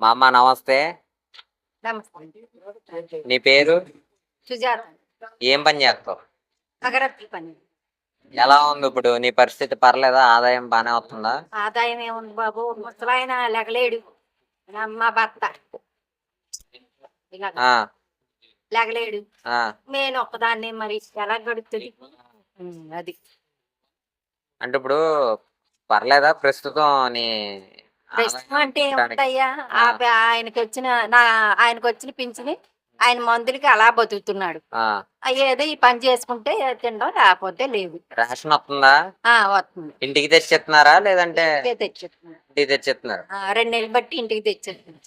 మా అమ్మ నమస్తే. నీ పేరు? సుజాత. ఏం పని చేస్తావు? పని. ఎలా ఉంది ఇప్పుడు? నీ పరిస్థితి పర్లేదా? ఆదాయం బానే వస్తుందా? ఆదాయం ఏముంది బాబు. ముసలాయన లెగలేడు. మా భర్త. ఆ. లెగలేడు. ఆ. నేను ఒక్కదాన్ని మరి. ఎలా గడుస్తుంది ఉమ్, అది. అంటే ఇప్పుడు పర్లేదా? ప్రస్తుతం నీ ప్రస్తుతం అంటే ఏముందయ్యా ఆయనకి వచ్చిన నా ఆయనకి వచ్చిన పింఛని ఆయన మందులకి అలా బతుకుతున్నాడు. అయ్యేదో ఈ పని చేసుకుంటే తినడం రాకపోతే లేదు. రేషన్ వస్తుందా? వస్తుంది. ఇంటికి తెచ్చిస్తున్నారా? లేదంటే ఇంటికే తెచ్చేస్తున్నారు. రెండు నెలలు బట్టి ఇంటికి తెచ్చేస్తున్నారు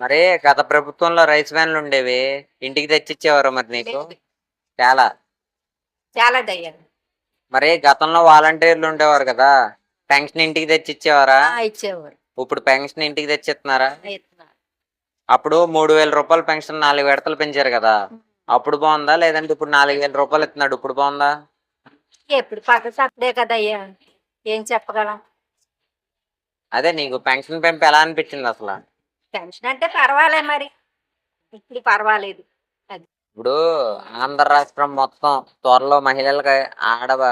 మరి గత ప్రభుత్వంలో రైస్ వ్యాన్లు ఉండేవి. ఇంటికి తెచ్చిచ్చేవారు మరి నీకు. చాలా. చాలా దయ్యాలు. మరి గతంలో వాలంటీర్లు ఉండేవారు కదా. పెన్షన్ ఇంటికి తెచ్చిచ్చేవారా? ఇచ్చేవారు. ఇప్పుడు పెన్షన్ ఇంటికి తెచ్చిస్తున్నారా. అప్పుడు మూడు వేల రూపాయల పెన్షన్ నాలుగు విడతలు పెంచారు కదా. అప్పుడు బాగుందా? లేదంటే ఇప్పుడు నాలుగు వేల రూపాయలు ఇస్తున్నాడు. ఇప్పుడు బాగుందా? ఎప్పుడు పక్క తప్పదే కదయ్యా. ఏం చెప్పగలం? అదే నీకు పెన్షన్ పెంపు ఎలా అనిపించింది అసలు? పెన్షన్ అంటే పర్వాలే మరి. ఇప్పుడు పర్వాలేదు. ఇప్పుడు ఆంధ్ర రాష్ట్రం మొత్తం త్వరలో మహిళలకి ఆడవ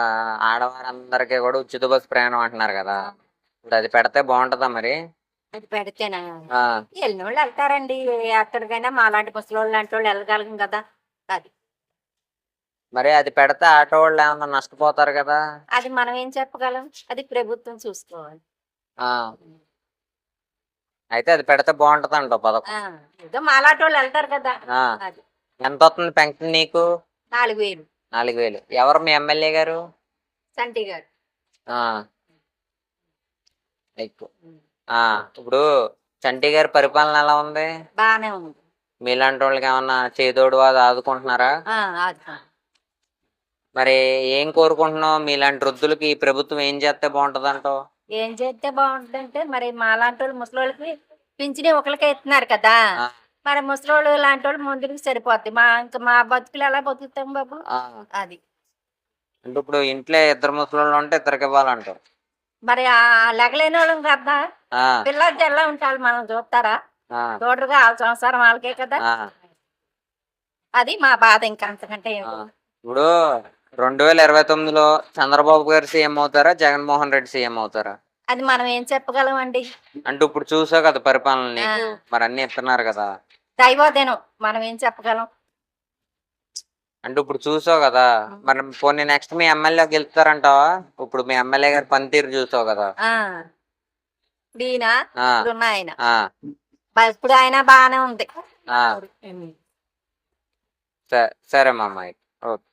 ఆడవారందరికీ కూడా ఉచిత బస్సు ప్రయాణం అంటున్నారు కదా. ఇప్పుడు అది పెడితే బాగుంటుందా మరి? అది పెడితేనా? ఆ, వెళ్ళిన వాళ్ళు వెళ్తారండి. ఎక్కడికైనా మాలాంటి ముసలోళ్ళు లాంటి వాళ్ళు వెళ్ళగలం కదా. అది. మరి అది పెడితే ఆటో వాళ్ళు ఏమన్నా నష్టపోతారు కదా? అది మనం ఏం చెప్పగలం? అది ప్రభుత్వం చూసుకోవాలి. ఆ. అయితే అది పెడితే బాగుంటది అంటావు పథకం. ఆ, ఏదో మాలాంటి వాళ్ళు వెళ్తారు కదా. ఆ, అది. ఎంత వస్తుంది పెన్షన్ నీకు? నాలుగు వేలు. నాలుగు వేలు. ఎవరు మీ ఎమ్మెల్యే గారు? సంటి గారు. ఆ. ఎక్కువ. ఆ, ఇప్పుడు చంటి గారి పరిపాలన ఎలా ఉంది? బాగానే ఉంది. మీలాంటి వాళ్ళకి ఏమన్నా చేదోడు అది ఆదుకుంటున్నారా? ఆ, అది మరి ఏం కోరుకుంటున్నావు? మీలాంటి వృద్ధులకి ఈ ప్రభుత్వం ఏం చేస్తే బాగుంటది అంటావు ఏం చేస్తే బాగుంటుందంటే మరి మాలాంటి వాళ్ళు ముసలోళ్ళకి పింఛని ఒకరికే ఇస్తున్నారు కదా. ఆ, మరి ముసలోళ్ళు లాంటి వాళ్ళు ముందుకు సరిపోద్ది. మా ఇంకా మా బతుకులు ఎలా బతుకుతాం బాబు. అది. అంటే ఇప్పుడు ఇంట్లో ఇద్దరు ముసలోళ్ళు ఉంటే ఇద్దరికి ఇవ్వాలంటావు మరి ఆ లెగలేని వాళ్ళం కదా ఆ, పిల్లలకి ఎలా ఉంటారు మనం చూస్తారా? ఆ, చూడరుగా వాళ్ళ సంసారం వాళ్ళకే కదా? అది మా బాధ ఇంకా అంతకంటే. ఇప్పుడు రెండు వేల ఇరవై తొమ్మిదిలో చంద్రబాబు గారు సీఎం అవుతారా జగన్మోహన్ రెడ్డి సీఎం అవుతారా? అది మనం ఏం చెప్పగలం అండి అంటే ఇప్పుడు చూసావు కదా పరిపాలన మరి అన్ని ఇస్తున్నారు కదా. దైవోదయం మనం ఏం చెప్పగలం? అంటే ఇప్పుడు చూసావు కదా మరి పోనీ నెక్స్ట్ మీ ఎమ్మెల్యే గెలుస్తారంటావా? ఇప్పుడు మీ ఎమ్మెల్యే గారి పనితీరు చూసావు కదా. ఇప్పుడు ఆయన. ఇప్పుడు బాగానే ఉంది. సరే మా అమ్మాయి ఓకే